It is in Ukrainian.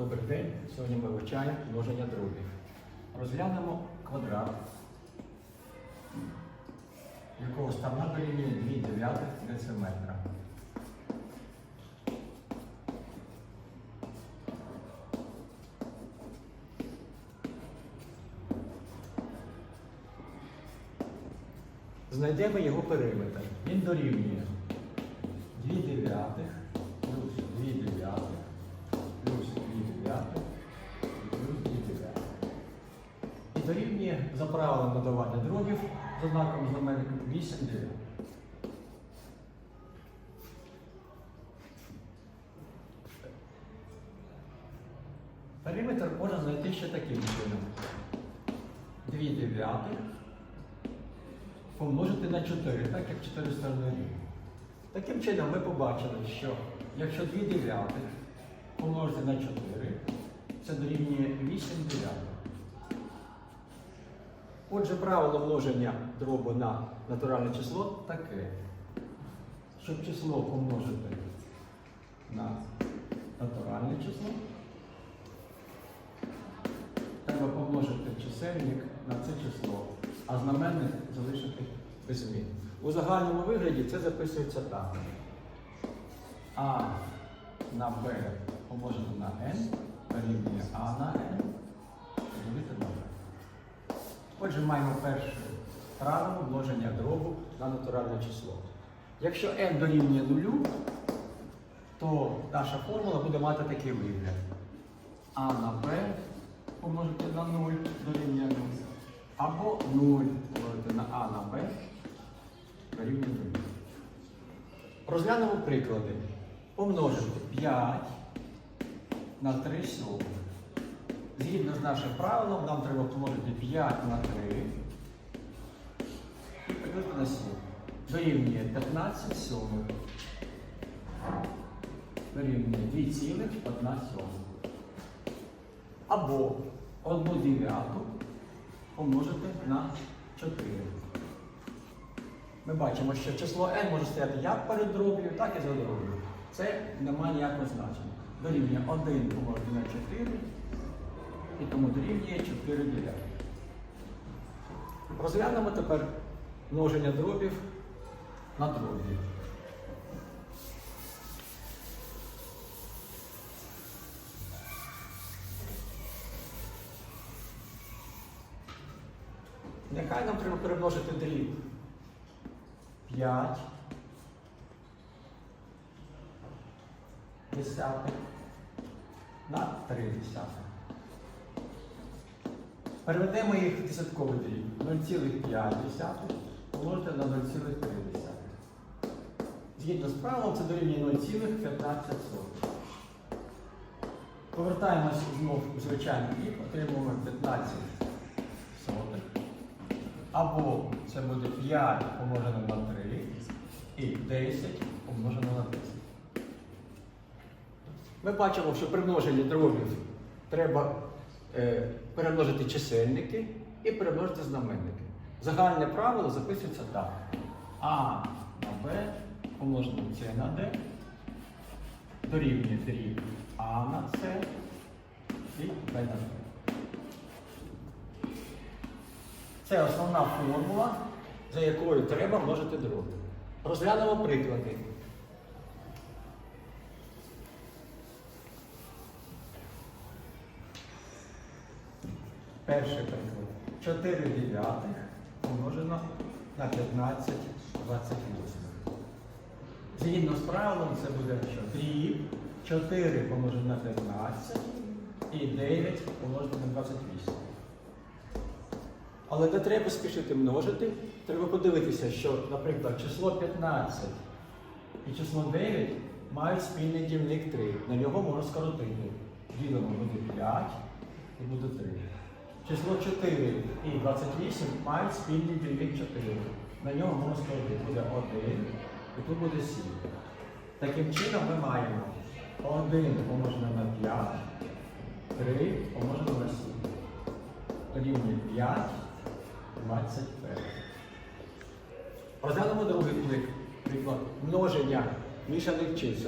Добрий день. Сьогодні ми вивчаємо множення дробів. Розглянемо квадрат, якого сторона дорівнює 2 дев'ятих дециметра. Знайдемо його периметр. Він дорівнює 2 дев'ятих плюс 2 дев'ятих дорівнює за правилом додавання дробів з однаковим знаменником 8 дев'ятих. Периметр можна знайти ще таким чином. 2 дев'ятих помножити на 4, так як 4 сторони рівні. Таким чином ми побачили, що якщо 2 дев'ятих помножити на 4, це дорівнює 8 дев'ятих. Отже, правило множення дробу на натуральне число таке. Щоб число помножити на натуральне число, треба помножити чисельник на це число, а знаменник залишити без змін. У загальному вигляді це записується так. А на Б помножити на n Отже, маємо перше правило множення дробу на натуральне число. Якщо n дорівнює нулю, то наша формула буде мати такий вигляд. А на b помножити на 0 дорівнює 0. Або 0 помножити на А на Б дорівнює 0. Розглянемо приклади. Помножити 5 на 3 сьомих. Згідно з нашим правилом, нам треба помножити 5 на 3 і поділити на 7. Дорівнює 15 сьомих. Дорівнює 2,1 сьомих. Або 1 дев'яту помножити на 4. Ми бачимо, що число n може стояти як перед дроб'ю, так і за дроб'ю. Це не має ніякого значення. Дорівнює 1 помножити на 4, і тому дорівнює 4 дев'ятих. Розглянемо тепер множення дробів на дробі. Нехай нам треба перемножити дріб 5 десятих на 3 десятих. Переведемо їх в десятковий дріб 0,5 помножити на 0,3. Згідно з правилом, це дорівнює 0,15. Повертаємось знову у звичайний дріб, отримуємо 15 сотих. Або це буде 5 помножено на 3 і 10 помножено на 10. Ми бачимо, що при множенні дробів треба перемножити чисельники і перемножити знаменники. Загальне правило записується так. А на Б помножено на С на Д дорівнює дріб А на С і Б на Д. Це основна формула, за якою треба множити дроби. Розглянемо приклади. Перший приклад. 4 дев'ятих помножено на 15 28. Згідно з правилом, це буде що? Дріб 4 помножено на 15 і 9 помножено на 28. Але не треба спішити множити. Треба подивитися, що, наприклад, число 15 і число 9 мають спільний дільник 3. На нього можна скоротити. Ділимо буде 5 і буде 3. Число 4 і 28 мають спільний дільник 4. На нього можна скоротити. Буде 1 і тут буде 7. Таким чином ми маємо 1 помножено на 5, 3 помножено на 7. Дорівнює 5. 25. Розглянемо другий приклад. Множення мішаних чисел.